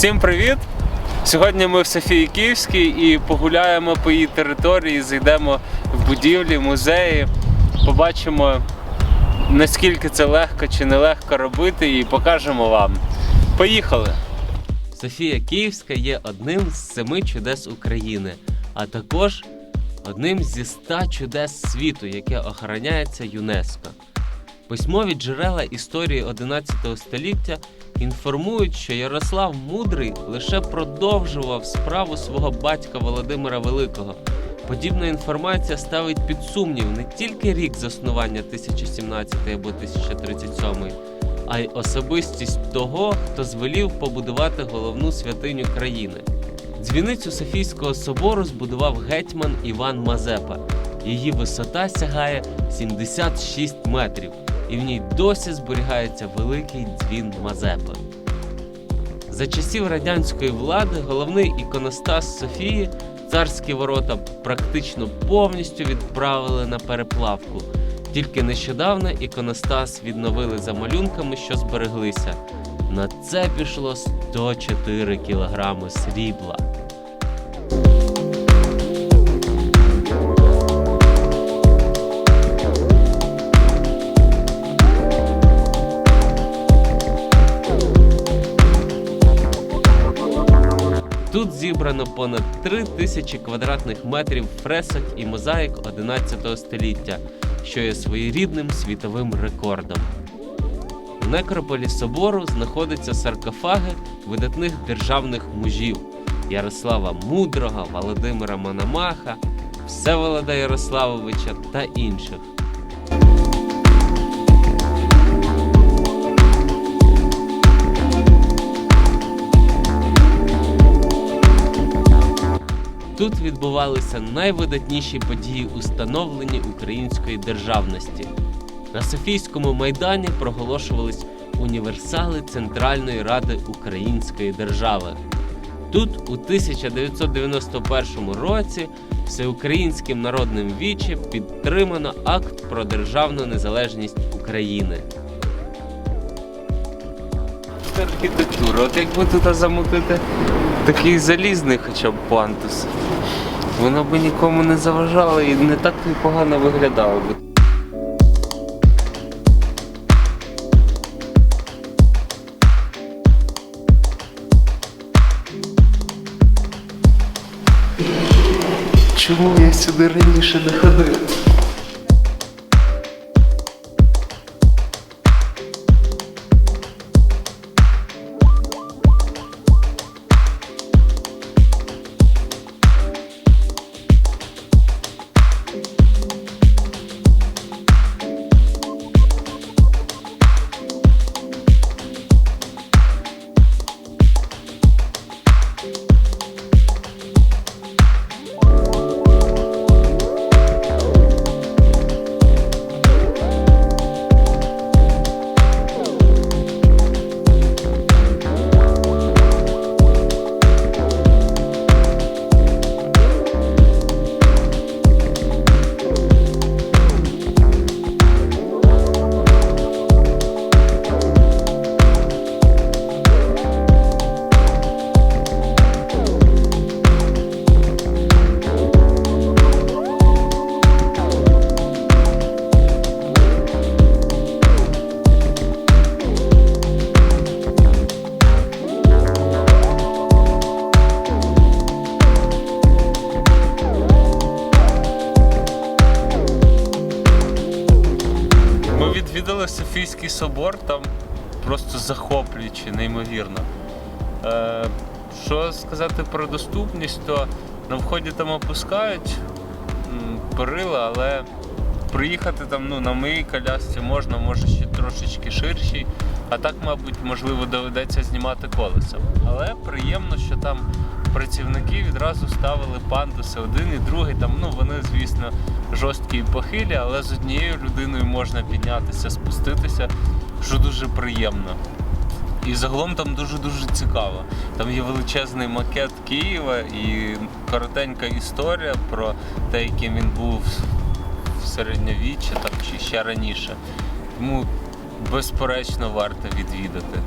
Всім привіт! Сьогодні ми в Софії Київській і погуляємо по її території, зайдемо в будівлі, музеї, побачимо наскільки це легко чи нелегко робити, і покажемо вам. Поїхали! Софія Київська є одним з семи чудес України, а також одним зі ста чудес світу, яке охороняється ЮНЕСКО. Письмові джерела історії 11 століття інформують, що Ярослав Мудрий лише продовжував справу свого батька Володимира Великого. Подібна інформація ставить під сумнів не тільки рік заснування 1017 або 1037, а й особистість того, хто звелів побудувати головну святиню країни. Дзвіницю Софійського собору збудував гетьман Іван Мазепа. Її висота сягає 76 метрів, і в ній досі зберігається великий дзвін Мазепи. За часів радянської влади головний іконостас Софії царські ворота практично повністю відправили на переплавку. Тільки нещодавно іконостас відновили за малюнками, що збереглися. На це пішло 104 кілограми срібла. Зібрано понад 3 тисячі квадратних метрів фресок і мозаїк 11 століття, що є своєрідним світовим рекордом. В некрополі собору знаходяться саркофаги видатних державних мужів Ярослава Мудрого, Володимира Мономаха, Всеволода Ярославовича та інших. Тут відбувалися найвидатніші події у української державності. На Софійському майдані проголошувались універсали Центральної Ради Української держави. Тут у 1991 році Всеукраїнським народним віче підтримано акт про державну незалежність України. Архітектура, от якби тут замутити такий залізний хоча б пантус, воно би нікому не заважало і не так погано виглядало би. Чому я сюди раніше не ходив? Відвідали Софійський собор, там просто захоплююче, неймовірно. Е, що сказати про доступність, то на вході там опускають перила, але приїхати там ну, на моїй колясці можна, може ще трошечки ширшій. А так, мабуть, можливо, доведеться знімати колесо. Але приємно, що там працівники відразу ставили пандуси один і другий. Там, ну, вони, звісно, жорсткі і похилі, але з однією людиною можна піднятися, спуститися, що дуже приємно. І загалом там дуже-дуже цікаво. Там є величезний макет Києва і коротенька історія про те, яким він був в середньовіччі там, чи ще раніше. Тому безперечно варто відвідати.